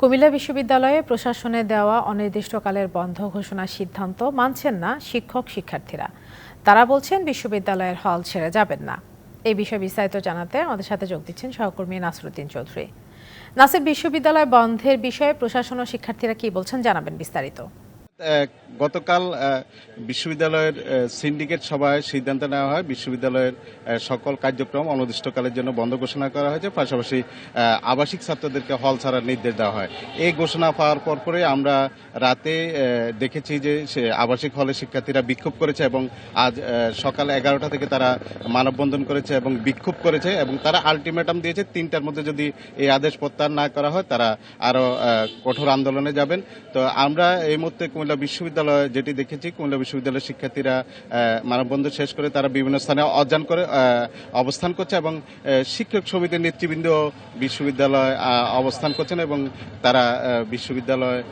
কুমিল্লা বিশ্ববিদ্যালয়ে প্রশাসনে দেওয়া অনির্দিষ্টকালের বন্ধ ঘোষণার সিদ্ধান্ত মানছেন না শিক্ষক শিক্ষার্থীরা। তারা বলছেন বিশ্ববিদ্যালয়ের হল ছেড়ে যাবেন না। এই বিষয়ে বিস্তারিত জানাতে আমাদের সাথে যোগ দিচ্ছেন সহকর্মী নাসরুদ্দিন চৌধুরী। নাসির, বিশ্ববিদ্যালয় বন্ধের বিষয়ে প্রশাসন ও শিক্ষার্থীরা কি বলছেন জানাবেন বিস্তারিত। গতকাল বিশ্ববিদ্যালয়ের সিন্ডিকেট সভায় সিদ্ধান্ত নেওয়া হয়। বিশ্ববিদ্যালয়ের সকল কার্যক্রম অনির্দিষ্টকালের জন্য বন্ধ ঘোষণা করা হয়েছে। পাশাপাশি আবাসিক ছাত্রদেরকে হল ছাড়ার নির্দেশ দেওয়া হয়। এই ঘোষণা পাওয়ার পর পরে আমরা রাতে দেখেছি যে সে আবাসিক হলে শিক্ষার্থীরা বিক্ষোভ করেছে এবং আজ সকাল এগারোটা থেকে তারা মানববন্ধন করেছে এবং বিক্ষোভ করেছে এবং তারা আলটিমেটাম দিয়েছে, তিনটার মধ্যে যদি এই আদেশ প্রত্যাহার না করা হয়, তারা আরও কঠোর আন্দোলনে যাবেন। তো আমরা এই মুহূর্তে কুমিল্লা বিশ্ববিদ্যালয়ে যেটি দেখেছি, কুমিল্লা বিশ্ববিদ্যালয়ের শিক্ষার্থীরা মানববন্ধন শেষ করে তারা বিভিন্ন স্থানে অজ্ঞান করে অবস্থান করছে এবং শিক্ষক সমিতির নেতৃবৃন্দ বিশ্ববিদ্যালয় অবস্থান করছেন এবং তারা বিশ্ববিদ্যালয়ে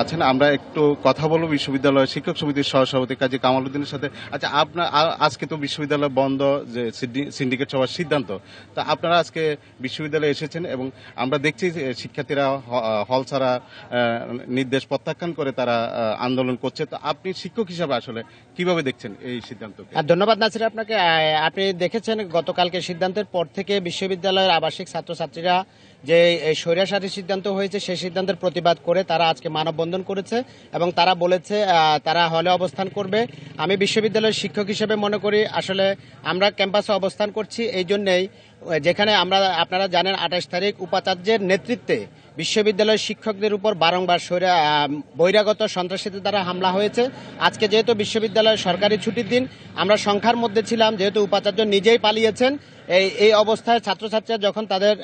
আছেন। আমরা একটু কথা বলব বিশ্ববিদ্যালয় শিক্ষক সমিতির সহসভাপতি কাজী কামাল উদ্দিনের সাথে। আচ্ছা আপনার আজকে তো বিশ্ববিদ্যালয় বন্ধ, যে সিন্ডি- সিন্ডিকেট সভার সিদ্ধান্ত। তা আপনারা আজকে বিশ্ববিদ্যালয়ে এসেছেন এবং আমরা দেখছি শিক্ষার্থীরা হল ছাড়া নির্দেশ প্রত্যাখ্যান করে তারা আন্দোলন করছে। তো আপনি শিক্ষক হিসাবে আসলে কীভাবে দেখছেন এই সিদ্ধান্তকে? ধন্যবাদ নাসির আপনাকে। আপনি দেখেছেন গতকালকে সিদ্ধান্তের পর থেকে বিশ্ববিদ্যালয়ের আবাসিক ছাত্রছাত্রীরা যে এই সিদ্ধান্ত হয়েছে, সেই সিদ্ধান্তের প্রতিবাদ করে তারা আজকে মানববন্ধন করেছে এবং তারা বলেছে তারা হলে অবস্থান করবে। আমি বিশ্ববিদ্যালয়ের শিক্ষক হিসেবে মনে করি আসলে আমরা ক্যাম্পাসে অবস্থান করছি, এই জন্যেই যেখানে আমরা, আপনারা জানেন আঠাশ তারিখ উপাচার্যের নেতৃত্বে বিশ্ববিদ্যালয়ের শিক্ষকদের উপর বারংবার বহিরাগত সন্ত্রাসীদের দ্বারা হামলা হয়েছে। আজকে যেহেতু বিশ্ববিদ্যালয়ের সরকারি ছুটির দিন, আমরা সংখ্যার মধ্যে ছিলাম, যেহেতু উপাচার্য নিজেই পালিয়েছেন, এই এই অবস্থায় ছাত্রছাত্রীরা যখন তাদের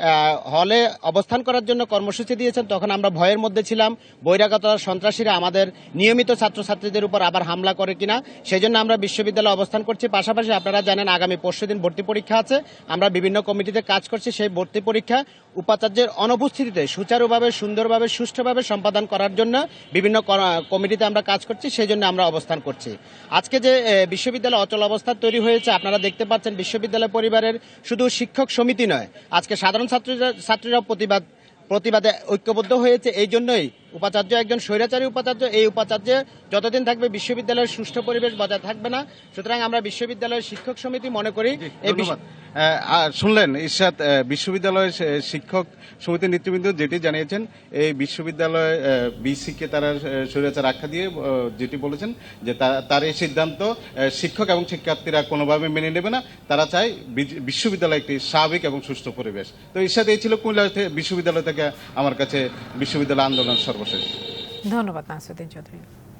হলে অবস্থান করার জন্য কর্মসূচি দিয়েছেন, তখন আমরা ভয়ের মধ্যে ছিলাম, বহিরাগত সন্ত্রাসীরা আমাদের নিয়মিত ছাত্রছাত্রীদের উপর আবার হামলা করে কিনা, সেই জন্য আমরা বিশ্ববিদ্যালয়ে অবস্থান করছি। পাশাপাশি আপনারা জানেন, আগামী পরশু দিন ভর্তি পরীক্ষা আছে, আমরা বিভিন্ন কমিটিতে কাজ করছে সেই ভর্তি পরীক্ষা উপাচার্যের অনুপস্থিতিতে সুচারুভাবে সুন্দরভাবে সুষ্ঠুভাবে সম্পাদন করার জন্য বিভিন্ন কমিটিতে আমরা কাজ করছি সেই জন্য আমরা অবস্থান করছি। আজকে যে বিশ্ববিদ্যালয় অচল অবস্থা তৈরি হয়েছে আপনারা দেখতে পাচ্ছেন বিশ্ববিদ্যালয় পরিবারের শুধু শিক্ষক সমিতি নয় আজকে সাধারণ ছাত্রীরা ছাত্রীরা প্রতিবাদ প্রতিবাদে ঐক্যবদ্ধ হয়েছে। এই জন্যই উপাচার্য একজন স্বৈরাচারী উপাচার্য এই উপাচার্য যতদিন থাকবে বিশ্ববিদ্যালয়ের সুষ্ঠু পরিবেশ বজায় থাকবে না। সুতরাং আমরা বিশ্ববিদ্যালয়ের শিক্ষক সমিতি মনে করি এই শুনলেন, ইরশাদ বিশ্ববিদ্যালয়ের শিক্ষক সমিতির নেতৃবৃন্দ যেটি জানিয়েছেন, এই বিশ্ববিদ্যালয় বিসিকে তারা স্বৈরাচার আখ্যা দিয়ে যেটি বলেছেন যে তার এই সিদ্ধান্ত শিক্ষক এবং শিক্ষার্থীরা কোনোভাবে মেনে নেবে না। তারা চায় বিশ্ববিদ্যালয় একটি স্বাভাবিক এবং সুস্থ পরিবেশ। তো ইরশাদ, এই ছিল কুমিল্লা বিশ্ববিদ্যালয় থেকে আমার কাছে বিশ্ববিদ্যালয় আন্দোলন সর্বশেষ। ধন্যবাদ নাসরুদ্দিন চৌধুরী।